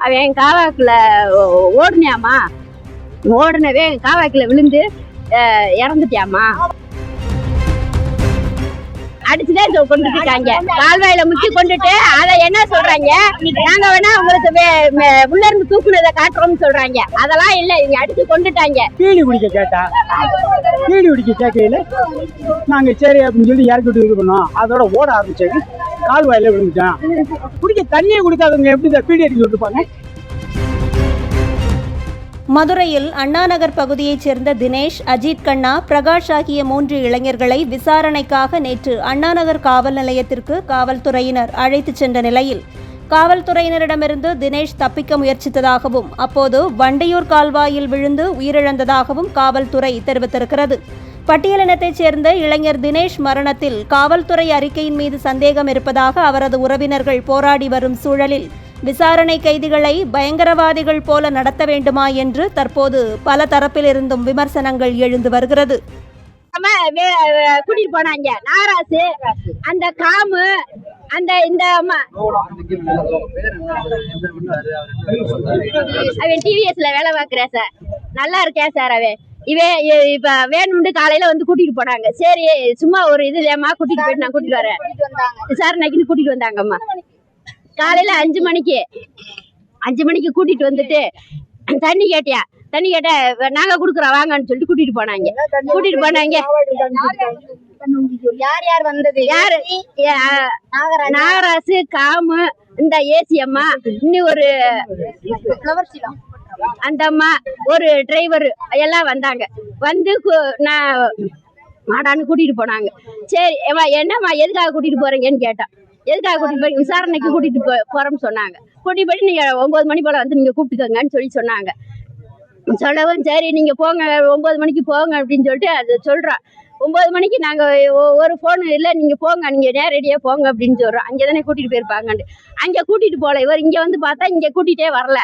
அவன் காவாக்குல ஓடுனியாமா ஓடுனவே காவாக்கில் விழுந்து இறந்துட்டியாமா அடிச்சுதான் சொ- கொண்டுட்டு இருக்காங்க கால்வாயில முக்கி கொண்டுட்டு அதை என்ன சொல்றாங்க? நாங்க வேணா உங்களுக்கு உள்ள இருந்து தூக்குனதை காட்டுறோம்னு சொல்றாங்க. அதெல்லாம் இல்ல இவங்க அடிச்சு கொண்டுட்டாங்க. பீடி குடிக்க கேட்டா? பீடி குடிக்க கேட்கையில? நாங்க சரி அப்படின்னு சொல்லி இறக்கிட்டு இது பண்ணோம். அதோட ஓட ஆரம்பிச்சாங்க கால்வாயில விழுந்துட்டான். தண்ணியை கொடுக்காதவங்க எப்படி இந்த பீடி அடிக்க விட்டுப்பாங்க? மதுரையில் அண்ணாநகர் பகுதியைச் சேர்ந்த தினேஷ் அஜித் கண்ணா பிரகாஷ் ஆகிய மூன்று இளைஞர்களை விசாரணைக்காக நேற்று அண்ணாநகர் காவல் நிலையத்திற்கு காவல்துறையினர் அழைத்துச் சென்ற நிலையில் காவல்துறையினரிடமிருந்து தினேஷ் தப்பிக்க முயற்சித்ததாகவும் அப்போது வண்டையூர் கால்வாயில் விழுந்து உயிரிழந்ததாகவும் காவல்துறை தெரிவித்திருக்கிறது. பட்டியலினத்தைச் சேர்ந்த இளைஞர் தினேஷ் மரணத்தில் காவல்துறை அறிக்கையின் மீது சந்தேகம் இருப்பதாக அவரது உறவினர்கள் போராடி வரும் சூழலில் விசாரணை கைதிகளை பயங்கரவாதிகள் போல நடத்த வேண்டுமா என்று தற்போது பல தரப்பிலிருந்தும் விமர்சனங்கள் எழுந்து வருகிறது. கூட்டிட்டு போனாங்க நாராசு அந்த காமு அந்த இந்த அம்மா அவன் டிவிஎஸ்ல வேலை பார்க்கிறேன் சார். நல்லா இருக்கேன் சார் அவன். இவன் இ- இப்ப வேணும்னு காலையில வந்து கூட்டிட்டு போனாங்க. சரி சும்மா ஒரு இது ஏமா கூட்டிட்டு போயிட்டு நான் கூட்டிட்டு வரேன். விசாரணைக்குன்னு கூட்டிட்டு வந்தாங்கம்மா. காலையில அஞ்சு மணிக்கு அஞ்சு மணிக்கு கூட்டிட்டு வந்துட்டு தண்ணி கேட்டியா? தண்ணி கேட்ட நாங்க குடுக்குறோம் வாங்கன்னு சொல்லிட்டு கூட்டிட்டு போனாங்க. கூட்டிட்டு போனாங்க. யார் யார் வந்தது? யாரு? நாகராசு காமு இந்த ஏசி அம்மா இன்னும் ஒரு அந்த அம்மா ஒரு டிரைவர் எல்லாம் வந்தாங்க. வந்து நான் மாடான்னு கூட்டிகிட்டு போனாங்க. சரி என்னம்மா எதுக்காக கூட்டிகிட்டு போகிறீங்கன்னு கேட்டான் எதுக்காக கூட்டிகிட்டு போய் விசாரணைக்கு கூட்டிகிட்டு போ போகிறோம்னு சொன்னாங்க. கூட்டிகிட்டு போயிட்டு நீங்கள் ஒம்பது மணி போல் வந்து நீங்கள் கூப்பிட்டுக்கோங்கன்னு சொல்லி சொன்னாங்க. சொல்லவும் சரி நீங்கள் போங்க ஒம்பது மணிக்கு போங்க அப்படின்னு சொல்லிட்டு அது சொல்கிறான் ஒம்பது மணிக்கு நாங்கள் ஒ- ஒரு ஃபோன் இல்லை நீங்கள் போங்க நீங்கள் நேரடியாக போங்க அப்படின்னு சொல்கிறோம் அங்கே தானே கூட்டிகிட்டு போயிருப்பாங்கன்னு அங்கே கூட்டிகிட்டு போகல இவர் இங்கே வந்து பார்த்தா இங்கே கூட்டிகிட்டே வரல.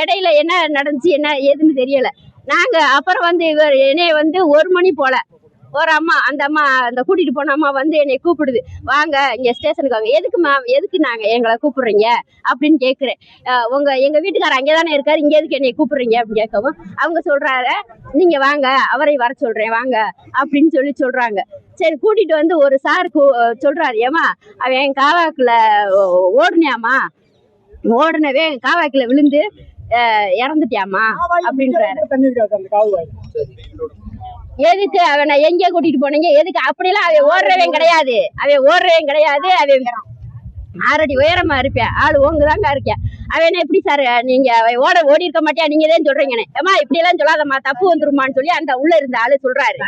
இடையில என்ன நடந்துச்சு என்ன ஏதுன்னு தெரியல. நாங்கள் அப்புறம் வந்து இவர் என்னைய வந்து ஒரு மணி போல ஒரு அம்மா அந்த அம்மா அந்த கூட்டிகிட்டு போன அம்மா வந்து என்னை கூப்பிடுது. வாங்க இங்கே ஸ்டேஷனுக்கு வாங்க. எதுக்குமா எதுக்கு நாங்கள் எங்களை கூப்பிடுறீங்க? அப்படின்னு கேட்குறேன் உங்கள் எங்கள் வீட்டுக்காரர் அங்கே தானே இருக்கார் இங்கே எதுக்கு என்னை கூப்பிடுறீங்க? அப்படின்னு கேட்கவும் அவங்க சொல்கிறாரு நீங்கள் வாங்க அவரை வர சொல்கிறேன் வாங்க அப்படின்னு சொல்லி சொல்கிறாங்க சரி கூட்டிகிட்டு வந்து ஒரு சார் கூ சொல்கிறாரு ஏமா அவன் காவாக்கில் ஓடுனியாமா ஓடுனவே காவாக்குல விழுந்து இறந்துட்டியாமா அப்படின்றாரு. எதுக்கு அவனை எங்க கூட்டிட்டு போனீங்க? எதுக்கு? அப்படிலாம் அவன் ஓடுறவன் கிடையாது. அவன் ஓடுறவன் கிடையாது. அவன் ஆறடி உயரமா இருப்பேன் ஆளு ஓங்குதாங்க இருக்கேன் அவன் எப்படி சார் நீங்க ஓட ஓடி இருக்க மாட்டியா? நீங்க தான் சொல்றீங்கன்னு. ஏமா இப்படி எல்லாம் சொல்லாதம்மா. தப்பு வந்துருமான்னு சொல்லி அந்த உள்ள இருந்த ஆளு சொல்றாரு.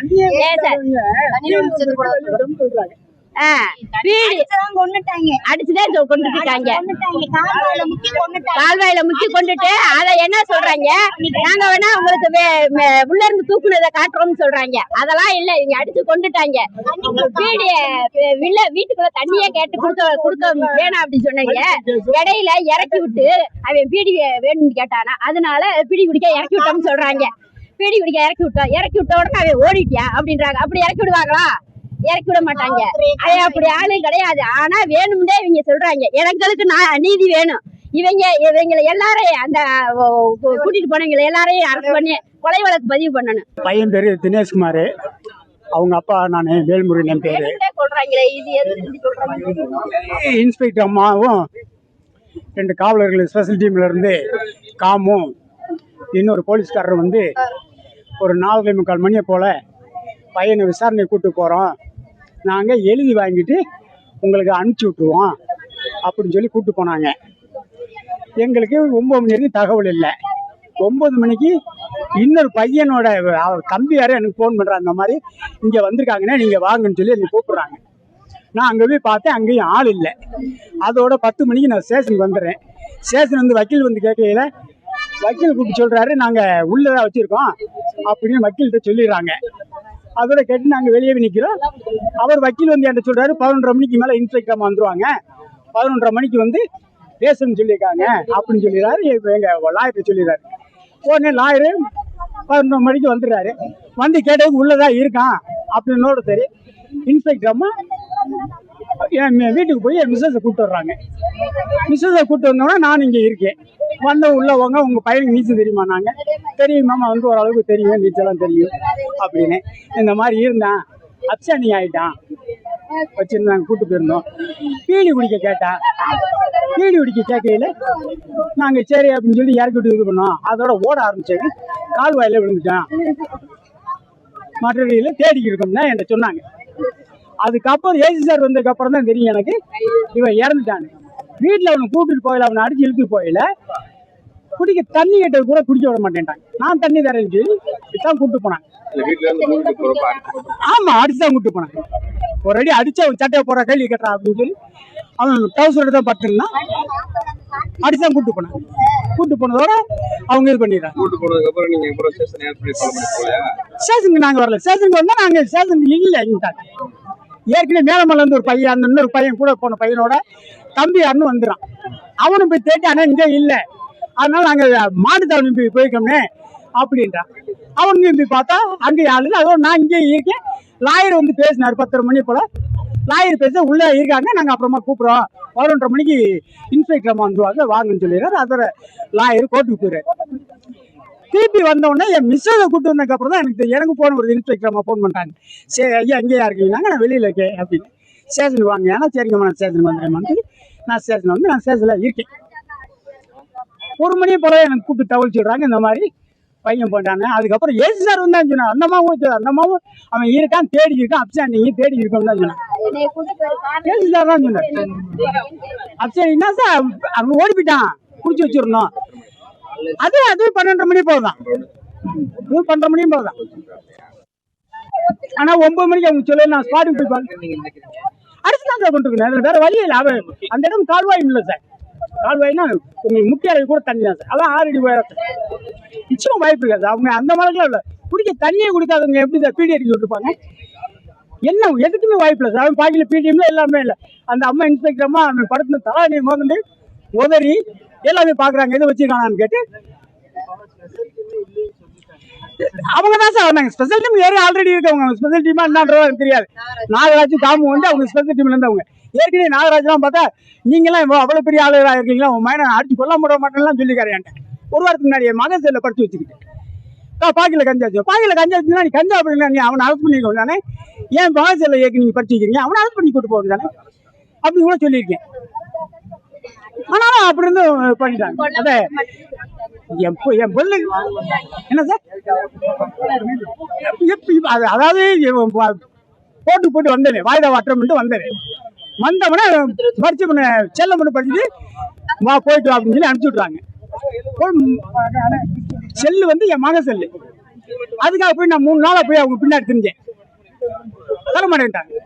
ஏன் சார் அடிச்சுதான் கொன்னுட்டாங்க கால்வாயில முக்கி கொண்டுட்டு அதை என்ன சொல்றாங்க? நாங்க வேணா உங்களுக்கு வே- உள்ள இருந்து தூக்குனதை காட்டுறோம்னு சொல்றாங்க. அதெல்லாம் இல்ல இங்க அடிச்சு கொண்டுட்டாங்க. வீடு வே- வில்ல வீட்டுக்குள்ள தண்ணியே கேட்டு கொடுக்க கொடுக்க வேணாம் அப்படின்னு சொன்னாங்க. இடையில இறக்கி விட்டு அவன் பீடி வேணும்னு கேட்டானா. அதனால பீடி குடிக்க இறக்கி விட்டோம்னு சொல்றாங்க. பீடி குடிக்க இறக்கி விட்டோம். இறக்கி விட்ட உடனே அவன் ஓடிட்டியா அப்படின்றாங்க. அப்படி இறக்கி விடுவாங்களா? இறக்கி விட மாட்டாங்க. அவன் அப்படி ஆளு கிடையாது. ஆனா வேணும்னே இவங்க சொல்றாங்க. எங்களுக்கு நான் நீதி வேணும். இவங்க இவங்களை எல்லாரையும் அந்த கூட்டிட்டு போனவங்களை எல்லாரையும் அரெஸ்ட் பண்ணி கொலை வழக்கு பதிவு பண்ணணும். பையன் பேரு தினேஷ்குமார். அவங்க அப்பா நான் வேல்முருகன் என் பேரு இன்ஸ்பெக்டர் அம்மாவும் ரெண்டு காவலர்கள் ஸ்பெஷல் டீம்ல இருந்து காமும் இன்னொரு போலீஸ்காரர் வந்து ஒரு நாலரை முக்கால் மணியை போல பையனை விசாரணை கூட்டு போகிறோம் நாங்கள் எழுதி வாங்கிட்டு உங்களுக்கு அனுப்பிச்சி விட்ருவோம் அப்படின்னு சொல்லி கூப்பிட்டு போனாங்க. எங்களுக்கு ஒம்பது மணி வரைக்கும் தகவல் இல்லை. ஒம்பது மணிக்கு இன்னொரு பையனோட அவர் தம்பி வேறு எனக்கு ஃபோன் பண்ணுறாங்க அந்த மாதிரி இங்கே வந்திருக்காங்கன்னா நீங்கள் வாங்கன்னு சொல்லி எனக்கு கூப்பிட்றாங்க. நான் அங்கே போய் பார்த்தேன் அங்கேயும் ஆள் இல்லை. அதோட பத்து மணிக்கு நான் ஸ்டேஷனுக்கு வந்துடுறேன். ஸ்டேஷன் வந்து வக்கீல் வந்து கேட்கையில வக்கீல் கூப்பிட்டு சொல்கிறாரு நாங்கள் உள்ளே தான் வச்சுருக்கோம் அப்படின்னு வக்கீல்கிட்ட சொல்லிடுறாங்க. அதோட கேட்டு நாங்கள் வெளியே நிற்கிறோம் அவர் வக்கீல் வந்து என்கிட்ட சொல்கிறாரு பதினொன்றரை மணிக்கு மேலே இன்ஸ்பெக்டர் வந்துருவாங்க. பதினொன்றரை மணிக்கு வந்து பேசணும்னு சொல்லியிருக்காங்க அப்படின்னு சொல்லிடுறாரு. இப்போ எங்கள் லாயர்கிட்ட சொல்லிடுறாரு. உடனே லாயரு பதினொன்று மணிக்கு வந்துடுறாரு. வந்து கேட்டதுக்கு உள்ளதாக இருக்கான் அப்படின்னோட சரி இன்ஸ்பெக்டர் அம்மா என் வீட்டுக்கு போய் என் மிஸ்ஸஸை கூப்பிட்டு வர்றாங்க. மிஸ்ஸஸை கூப்பிட்டு வந்தோடனே நான் இங்கே இருக்கேன். வந்த உள்ளவங்க உங்கள் பையனுக்கு நீச்சல் தெரியுமா நாங்கள் தெரியும் வந்து ஓரளவுக்கு தெரியும் நீச்சலாம் தெரியும். அப்படின்னு. இந்த மாதிரி இருந்தான். அப்சானி ஆயிட்டான். வச்சிருந்தாங்க கூட்டு போயிருந்தோம் பீடி குடிக்க கேட்டா பீடி குடிக்க கேட்கையில் நாங்கள் சரி அப்படின்னு சொல்லி இறக்கிட்டு இது பண்ணோம். அதோட ஓட ஆரம்பிச்சது. கால்வாயில் விழுந்துட்டான். மற்றவர்களில் தேடிக்கிட்டு இருக்கோம்னா என்கிட்ட சொன்னாங்க. அதுக்கப்புறம் ஏசி சார் வந்ததுக்கப்புறம் தான் தெரியும் எனக்கு. இவன் இறந்துட்டான். வீட்டில் அவனை கூட்டிட்டு போயில அவனை அடிச்சு இழுத்து போயில குடிக்க தண்ணி கேட்டது கூட குடிக்க விட மாட்டேன்ட்டாங்க நான் தண்ணி தரேன்னு சொல்லி தான் கூட்டு போனாங்க. ஆமா அடிச்சு தான் கூட்டு போனாங்க ஒரு அடி அடிச்சு அவன் சட்டையை போற கேள்வி கேட்டான் அப்படின்னு சொல்லி அவன் டவுசரோட தான் படுத்திருந்தான் அடிச்சு தான் கூட்டு போனாங்க கூட்டு போனதோட அவங்க இது பண்ணிடுறாங்க. கூட்டு போனதுக்கு அப்புறம் நீங்க அப்புறம் ஸ்டேஷன் ஏற்படி ஃபாலோ பண்ணி போலையா ஸ்டேஷனுக்கு நாங்க வரல. ஸ்டேஷனுக்கு வந்தா நாங்க ஸ்டேஷனுக்கு இல்ல எங்கிட்டாங்க ஏற்கனவே மேலமல்ல இருந்து ஒரு பையன் அந்த இன்னொரு பையன் கூட போன பையனோட தம்பி யாருன்னு வந்துறான். அவனும் போய் தேடி ஆனா இங்க இல்ல. அதனால நாங்க மாட்டுத்தாவணி போய் போய்க்கோம்னே அப்படின்றான் அவங்க இப்படி பார்த்தா அங்கே ஆளு இல்ல. அதோட நான் இங்கே இருக்கேன். லாயர் வந்து பேசினார் பத்தரை மணி போல. லாயர் பேச உள்ளே இருக்காங்க. நாங்கள் அப்புறமா கூப்பிட்றோம். பதினொன்றரை மணிக்கு இன்ஸ்பெக்டர் அம்மா வந்துருவாங்க வாங்கன்னு சொல்லிடுறாரு. அதோட லாயர் கோர்ட்டுக்கு போயிடுறாரு. திருப்பி வந்த உடனே என் மிஸ்ஸை கூப்பிட்டு வந்ததுக்கு அப்புறம் தான் எனக்கு தெரியும். எனக்கு போன ஒரு இன்ஸ்பெக்டர் அம்மா ஃபோன் பண்ணிட்டாங்க சரி ஐயா எங்கேயா இருக்கீங்கன்னாங்க நான் வெளியில் இருக்கேன் அப்படின்னு. ஸ்டேஷனுக்கு வாங்க. ஏன்னா சரிங்கம்மா நான் ஸ்டேஷனுக்கு வந்துடுறேன் சொல்லி நான் ஸ்டேஷன் வந்து நான் ஸ்டேஷனில் இருக்கேன். ஒரு மணி போல எனக்கு கூப்பிட்டு தகவல் இந்த மாதிரி பையன் போட்டாங்க அதுக்கப்புறம் ஏசி சார் வந்தா சொன்னான் அந்த அம்மாவும் சொன்னான். அந்த அம்மாவும் அவன் இருக்கான் தேடி இருக்கான். அப்சாண்டிங்க தேடி இருக்கோம் தான் சொன்னான் ஏசி சார் தான் அப்சாண்டி என்ன சார்? அவன் ஓடி போயிட்டான். குடிச்சு வச்சிருந்தோம் அது அது பன்னெண்டரை மணி போதுதான் அது பன்னெண்டரை மணியும் போதுதான் ஆனா ஒன்பது மணிக்கு அவங்க சொல்லி நான் ஸ்பாட்டுக்கு போய் பாருங்க அடுத்து தான் சார் கொண்டு இருக்கணும் வேற வழி இல்லை. அவன் அந்த இடம் கால்வாய் இல்லை சார். கால்வாய்னா உங்களுக்கு முக்கிய அளவு கூட தண்ணி தான் சார். அதான் ஆறு அடி உயரம். சார் நிச்சயம் வாய்ப்பு இருக்காது. அவங்க அந்த மாதிரிலாம் இல்லை. குடிக்க தண்ணியை கொடுக்காதவங்க எப்படி சார் பீடி அடிக்க விட்டுருப்பாங்க என்ன எதுக்குமே வாய்ப்பு இல்லை. சார் அவன் பாக்கியில் பிடிஎம்ல எல்லாமே இல்லை. அந்த அம்மா இன்ஸ்பெக்டர் அம்மா அவன் படத்துல தலாணியை மோதண்டு உதறி எல்லாமே பார்க்குறாங்க எதை வச்சுருக்காங்கன்னு கேட்டு. அவங்க தான் சார் வந்தாங்க. ஸ்பெஷல் டீம் ஏறி ஆல்ரெடி இருக்கவங்க. ஸ்பெஷல் டீமா என்னன்றதோ எனக்கு தெரியாது. நாகராஜ் தாமு வந்து அவங்க ஸ்பெஷல் டீம்ல இருந்தவங்க. ஏற்கனவே நாகராஜ்லாம் பார்த்தா நீங்களாம் இவ்வளோ அவ்வளோ பெரிய ஆளுகளாக இருக்கீங்களா? உன் மயனை அடிச்சு கொல்ல முட மாட்டேன்லாம் சொல்லிக்காரு என்கிட்ட. ஒரு வாரத்துக்கு முன்னாடி என் மகன் செல்ல படிச்சு வச்சுக்கிட்டு பாக்கியில் கஞ்சா வச்சு பாக்கியில் கஞ்சா வச்சுன்னா நீ கஞ்சா அப்படின்னா நீ அவனை அரெஸ்ட் பண்ணிக்க தானே. ஏன் மகன் செல்ல ஏற்க நீங்கள் படிச்சு வைக்கிறீங்க? அவனை அரெஸ்ட் பண்ணி கூட்டு போகணும் தானே. அப்படி கூட சொல்லியிருக்கேன். ஆனாலும் அப்படி இருந்து பண்ணிட்டாங்க. அதே என் என் பொண்ணு. என்ன சார்? அதாவது போட்டு போட்டு வந்தேன் வாய்தா வாட்டம்ட்டு வந்தேன். வந்தவனே படிச்சு செல்ல மட்டும் படிச்சுட்டு வா போயிட்டு வா அப்படின்னு சொல்லி அனுப்பிச்சு விட்றாங்க செல்லு வந்து என் மக செல்லு. அதுக்காக போய் நான் மூணு நாளாக போய் அவங்க பின்னாடி தெரிஞ்சேன். தர மாட்டேன்ட்டாங்க